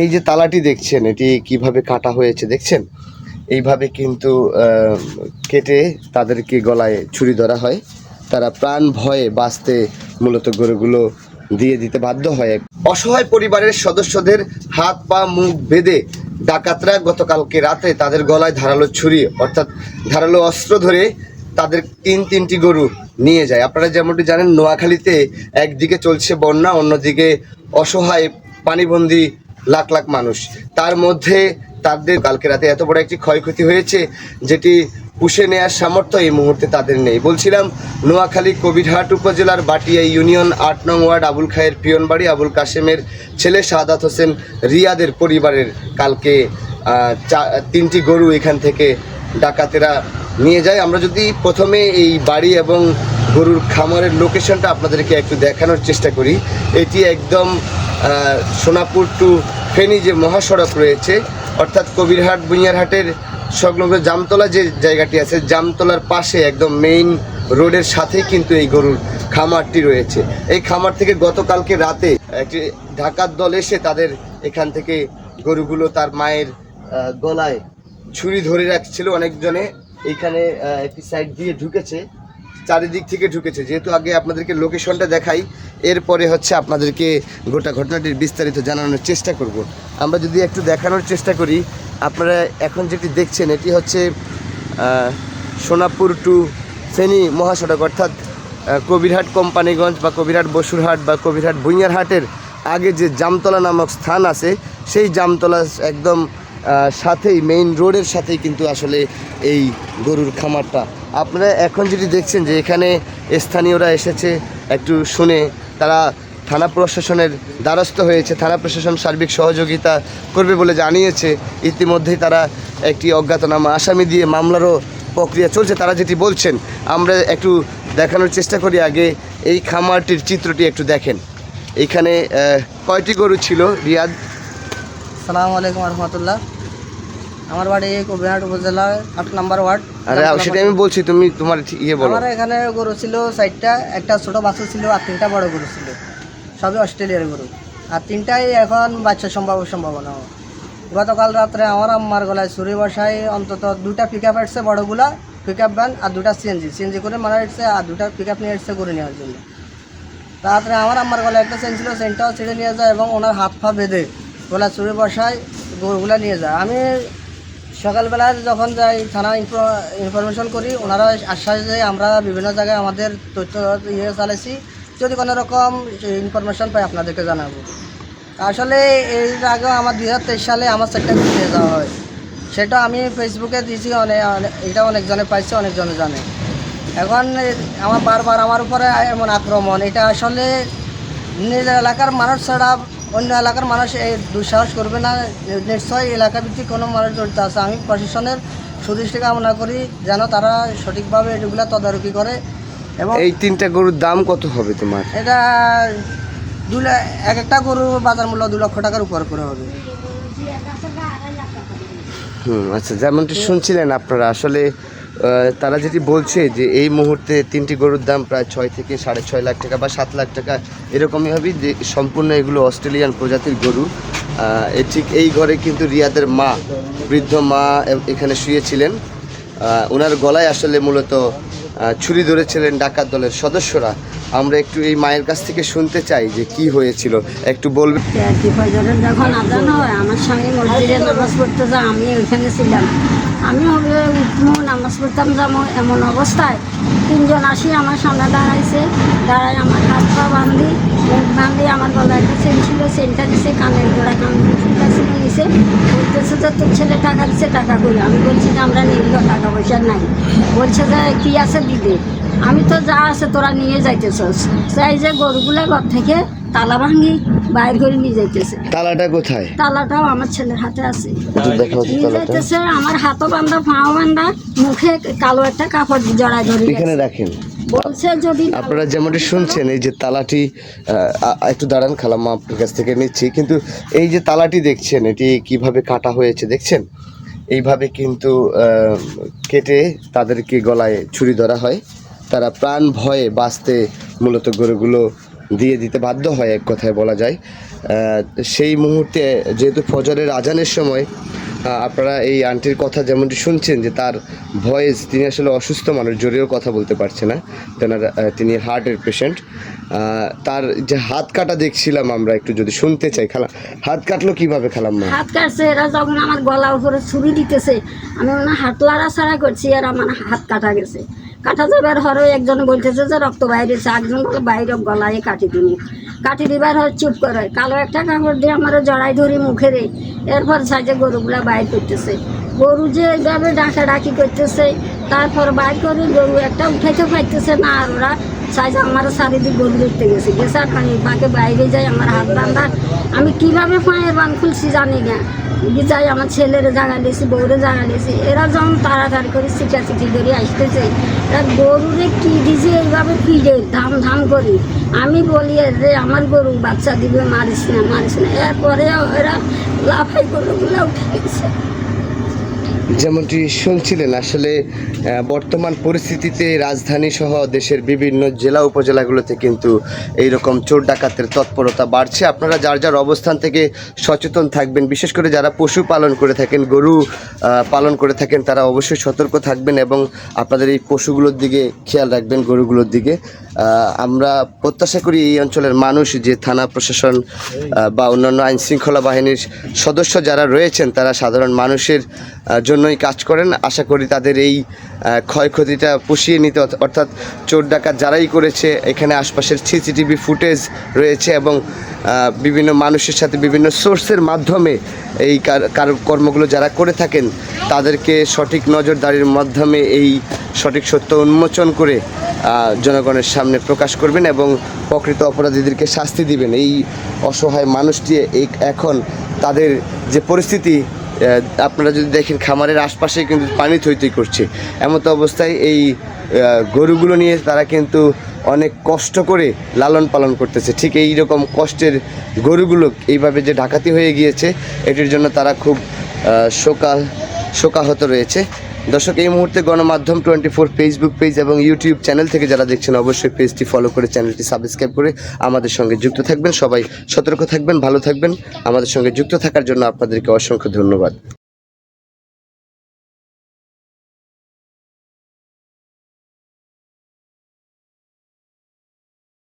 এই যে তালাটি দেখছেন, এটি কীভাবে কাটা হয়েছে দেখছেন? এইভাবে কিন্তু কেটে তাদেরকে গলায় ছুরি ধরা হয়। তারা প্রাণ ভয়ে বাঁচতে মূলত গরুগুলো দিয়ে দিতে বাধ্য হয়। অসহায় পরিবারের সদস্যদের হাত, পা, মুখ বেঁধে ডাকাতরা গতকালকে রাতে তাদের গলায় ধারালো ছুরি, অর্থাৎ ধারালো অস্ত্র ধরে তাদের তিন, তিনটি গরু নিয়ে যায়। আপনারা যেমনটি জানেন, নোয়াখালীতে একদিকে চলছে বন্যা, অন্যদিকে অসহায় পানিবন্দী লাখ লাখ মানুষ। তার মধ্যে তাদের কালকে রাতে এত বড় একটি ক্ষয়ক্ষতি হয়েছে, যেটি পুষে নেয়ার সামর্থ্য এই মুহূর্তে তাদের নেই। বলছিলাম, নোয়াখালী কবিরহাট উপজেলার বাটিয়া ইউনিয়ন আট নং ওয়ার্ড আবুল খায়ের পিয়নবাড়ি আবুল কাশেমের ছেলে শাহাদাত হোসেন রিয়াদের পরিবারের কালকে তিনটি গরু এখান থেকে ডাকাতেরা নিয়ে যায়। আমরা যদি প্রথমে এই বাড়ি এবং গরুর খামারের লোকেশনটা আপনাদেরকে একটু দেখানোর চেষ্টা করি। এটি একদম সোনাপুর টু ফেনী যে মহাসড়ক রয়েছে, অর্থাৎ কবিরহাট, বুনিয়ারহাটের সংলগ্ন জামতলা যে জায়গাটি আছে, জামতলার পাশে একদম মেইন রোডের সাথেই কিন্তু এই গরুর খামারটি রয়েছে। এই খামার থেকে গতকালকে রাতে একটি ঢাকার দল এসে তাদের এখান থেকে গরুগুলো তার মায়ের গলায় ছুরি ধরে রাখছিল। অনেকজনে এইখানে একটি সাইড দিয়ে ঢুকেছে। চারিদিক থেকে ঢুকেছে। যেহেতু আগে আপনাদেরকে লোকেশনটা দেখাই, এরপরে হচ্ছে আপনাদেরকে গোটা ঘটনাটির বিস্তারিত জানানোর চেষ্টা করব। আমরা যদি একটু দেখানোর চেষ্টা করি, আপনারা এখন যেটি দেখছেন, এটি হচ্ছে সোনাপুর টু ফেনী মহাসড়ক, অর্থাৎ কবিরহাট কোম্পানিগঞ্জ বা কবিরহাট বসুরহাট বা কবিরহাট ভুঁইয়ারহাটের আগে যে জামতলা নামক স্থান আছে, সেই জামতলা একদম সাথেই মেইন রোডের সাথেই কিন্তু আসলে এই গরুর খামারটা আপনারা এখন যদি দেখছেন যে এখানে স্থানীয়রা এসেছে একটু শুনে তারা থানা প্রশাসনের দ্বারস্থ হয়েছে থানা প্রশাসন সার্বিক সহযোগিতা করবে বলে জানিয়েছে। ইতিমধ্যেই তারা একটি অজ্ঞাতনামা আসামি দিয়ে মামলারও প্রক্রিয়া চলছে। তারা যেটি বলছেন আমরা একটু দেখানোর চেষ্টা করি আগে। এই খামারটির চিত্রটি একটু দেখেন। এইখানে আহ, কয়টি গরু ছিল? রিয়াদ? সালাম আলাইকুম রহমতুল্লাহ। আমার বাড়ি কবিরহাট উপজেলা আট নম্বর ওয়ার্ড। আরে সেটা আমি বলছি তুমি তোমার ইয়ে বলো। আমার এখানে গরু ছিল চারটা একটা ছোট বাচ্চা ছিল আর তিনটা বড় গরু ছিল। সবই অস্ট্রেলিয়ার গরু। আর তিনটাই এখন বাচ্চা সম্ভব সম্ভাবনা। গতকাল রাত্রে আমার আম্মার গলায় ছুরি বসায় অন্তত দুটা পিক আপ এসছে বড়গুলা পিক আপ ভ্যান আর দুটা সিএনজি সিএনজি করে মারা এসছে আর দুটা পিক আপ নিয়ে এসছে গরু নেওয়ার জন্য। তাড়াতাড়ি আমার আম্মার গলায় একটা চেন ছিল চেনটাও ছিঁড়ে নিয়ে যায় এবং ওনার হাত পা বেঁধে গলা চুরি বসায় গরুগুলা নিয়ে যায়। আমি সকালবেলা যখন যাই, থানা ইনফরমেশন করি, ওনারা আশ্বাস দেয়, আমরা বিভিন্ন জায়গায় আমাদের তথ্য ইয়ে চালাইছি। যদি কোনো রকম ইনফরমেশন পাই, আপনাদেরকে জানাব। আসলে এর আগেও আমার দু হাজার তেইশ সালে আমার চারটা দিয়ে যাওয়া হয়। সেটা আমি ফেসবুকে দিয়েছি অনেক- এটা অনেকজনে পাইছে, অনেকজনে জানে। এখন আমার বারবার আমার উপরে এমন আক্রমণ। এটা আসলে নিজের এলাকার মানুষ ছাড়া অন্য এলাকার মানুষ এই দুঃসাহস করবে না। নিশ্চয়ই এলাকা ভিত্তিক কোনো মানুষ জড়িত আছে। আমি প্রশাসনের সুদৃষ্টি কামনা করি যেন তারা সঠিকভাবে এগুলো তদারকি করে এবং এই তিনটা গরুর দাম কত হবে তোমার? এটা দু এক একটা গরু বাজার মূল্য দু লক্ষ টাকার উপর করে হবে। হুম আচ্ছা যেমনটি শুনছিলেন আপনারা আসলে তারা যেটি বলছে যে এই মুহূর্তে তিনটি গরুর দাম প্রায় ছয় থেকে সাড়ে ছয় লাখ টাকা বা সাত লাখ টাকা, এরকমই হবে যে সম্পূর্ণ এগুলো অস্ট্রেলিয়ান প্রজাতির গরু। ঠিক এই ঘরে কিন্তু রিয়াদের মা, বৃদ্ধ মা এখানে শুয়েছিলেন। ওনার গলায় আসলে মূলত ছুরি ধরেছিলেন ডাকাত দলের সদস্যরা। আমরা একটু এই মায়ের কাছ থেকে শুনতে চাই যে কি হয়েছিল। একটু বলবেন যখন আজান হয়, আমার সঙ্গে মসজিদে নামাজ পড়তে যা আমি ওইখানে ছিলাম। আমি হবে উঠবো নামাজ পড়তাম যাব এমন অবস্থায়। তিনজন আসি, আমার সামনে দাঁড়াইছে। দাঁড়ায় আমার হাত পা বান্ধি, মুখ বান্ধি, আমার গলায় একটা চেন ছিল চেনটা দিছে, কানের গোড়া কান ফুটা ছিল নিচে বলতেছে যে, তোর ছেলে টাকা দিছে, টাকা করে আমি বলছি যে, আমরা নিল টাকা পয়সা নাই। বলছে যে, কী আছে দিবে আমি তো যা আছে তোরা নিয়ে যাইতেছ চাই যে গরুগুলা ঘর থেকে তালা ভাঙি বাইর করে নিয়ে যাইতেছে। তালাটা কোথায়? তালাটাও আমার ছেলের হাতে আছে। নিয়ে যাইতেছে আমার হাতও বান্ধা পাও বান্ধা মুখে কালো একটা কাপড় জড়ায় ধরে এখানে রাখেন। বলছে যদি আপনারা যেমনটি শুনছেন এই যে তালাটি একটু দাঁড়ান খালাম্মা আপনার কাছ থেকে নিচ্ছি। কিন্তু এই যে তালাটি দেখছেন এটি কীভাবে কাটা হয়েছে দেখছেন? এইভাবে কিন্তু কেটে তাদেরকে গলায় ছুরি ধরা হয়। তারা প্রাণ ভয়ে বাঁচতে মূলত গরুগুলো দিয়ে দিতে বাধ্য হয়, এক কথায় বলা যায়। সেই মুহূর্তে যেহেতু ফজরের আজানের সময় আপনারা এই আন্টির কথা যেমনটি শুনছেন যে তার ভয়েস, তিনি আসলে অসুস্থ মানুষ, জোরেও কথা বলতে পারছে না, তেনার তিনি হার্টের পেশেন্ট। তার যে হাত কাটা দেখছিলাম আমরা, একটু যদি শুনতে চাই, খালা, হাত কাটলো কীভাবে খালাম মা হাত কাটছে, এরা যখন আমার গলা উপরে ছুরি দিতেছে, আমি হয় হাত লাড়াছাড়া করছি, আর আমার হাত কাটা গেছে। কাটা যাবার হরে একজন বলতেছে যে, রক্ত বাইরেছে একজন বাইরে গলায় কাটি দিনি কাটি দিবার হয় চুপ করে। কালো একটা কাপড় দিয়ে আমার জড়াই ধরি মুখে রে। এরপর সাইজে গরুগুলা বাইর করতেছে। গরু যে এইভাবে ডাকা ডাকি করতেছে। তারপর বাইর করে গরু একটা উঠাইতে পাইতেছে না আর ওরা সাইজে আমার চারিদিক গরু দেখতে গেছে। গেছে আর পানি পাকে বাইরে যায় আমার হাত বান্ধা আমি কীভাবে পায়ের বান খুলছি জানি না। যাই, আমার ছেলেরে জাগা দিয়েছি, বউরে জাগা দিয়েছি। এরা যখন তাড়াতাড়ি করে চিঠা চিঠি করে আসতেছে, এরা গরুরে কি দিছে এইভাবে ফিরে ধাম ধাম করি। আমি বলি যে আমার গরু বাচ্চা দিবে, মারিস না মারিস না। এরপরে এরা লাফাই গরুগুলো উঠে গেছে। যেমনটি শুনছিলেন, আসলে বর্তমান পরিস্থিতিতে রাজধানী সহ দেশের বিভিন্ন জেলা উপজেলাগুলোতে কিন্তু এই রকম চোর ডাকাতের তৎপরতা বাড়ছে। আপনারা যার যার অবস্থান থেকে সচেতন থাকবেন, বিশেষ করে যারা পশু পালন করে থাকেন, গরু পালন করে থাকেন, তারা অবশ্যই সতর্ক থাকবেন এবং আপনাদের এই পশুগুলোর দিকে খেয়াল রাখবেন, গরুগুলোর দিকে। আমরা প্রত্যাশা করি এই অঞ্চলের মানুষ, যে থানা প্রশাসন বা অন্যান্য আইনশৃঙ্খলা বাহিনীর সদস্য যারা রয়েছেন, তারা সাধারণ মানুষের জন্যই কাজ করেন। আশা করি তাদের এই ক্ষয়ক্ষতিটা পুষিয়ে নিতে অর্থাৎ চোর ডাকাত যারাই করেছে, এখানে আশপাশের সিসিটিভি ফুটেজ রয়েছে এবং বিভিন্ন মানুষের সাথে বিভিন্ন সোর্সের মাধ্যমে এই কার- কার- কর্মগুলো যারা করে থাকেন, তাদেরকে সঠিক নজরদারির মাধ্যমে এই সঠিক সত্য উন্মোচন করে জনগণের সামনে প্রকাশ করবেন এবং প্রকৃত অপরাধীদেরকে শাস্তি দিবেন। এই অসহায় মানুষটি এখন তাদের যে পরিস্থিতি আপনারা যদি দেখেন খামারের আশপাশে কিন্তু পানি থই থই করছে। এমত অবস্থায় এই গরুগুলো নিয়ে তারা কিন্তু অনেক কষ্ট করে লালন পালন করতেছে। ঠিক এই রকম কষ্টের গরুগুলো এইভাবে যে ডাকাতি হয়ে গিয়েছে, এটির জন্য তারা খুব শোকা শোকাহত রয়েছে। দর্শক, এই মুহূর্তে গণমাধ্যম টোয়েন্টি ফোর ফেসবুক পেজ এবং ইউটিউব চ্যানেল থেকে যারা দেখছেন, অবশ্যই পেজটি ফলো করে চ্যানেলটি সাবস্ক্রাইব করে আমাদের সঙ্গে যুক্ত থাকবেন। সবাই সতর্ক থাকবেন, ভালো থাকবেন। আমাদের সঙ্গে যুক্ত থাকার জন্য আপনাদেরকে অসংখ্য ধন্যবাদ।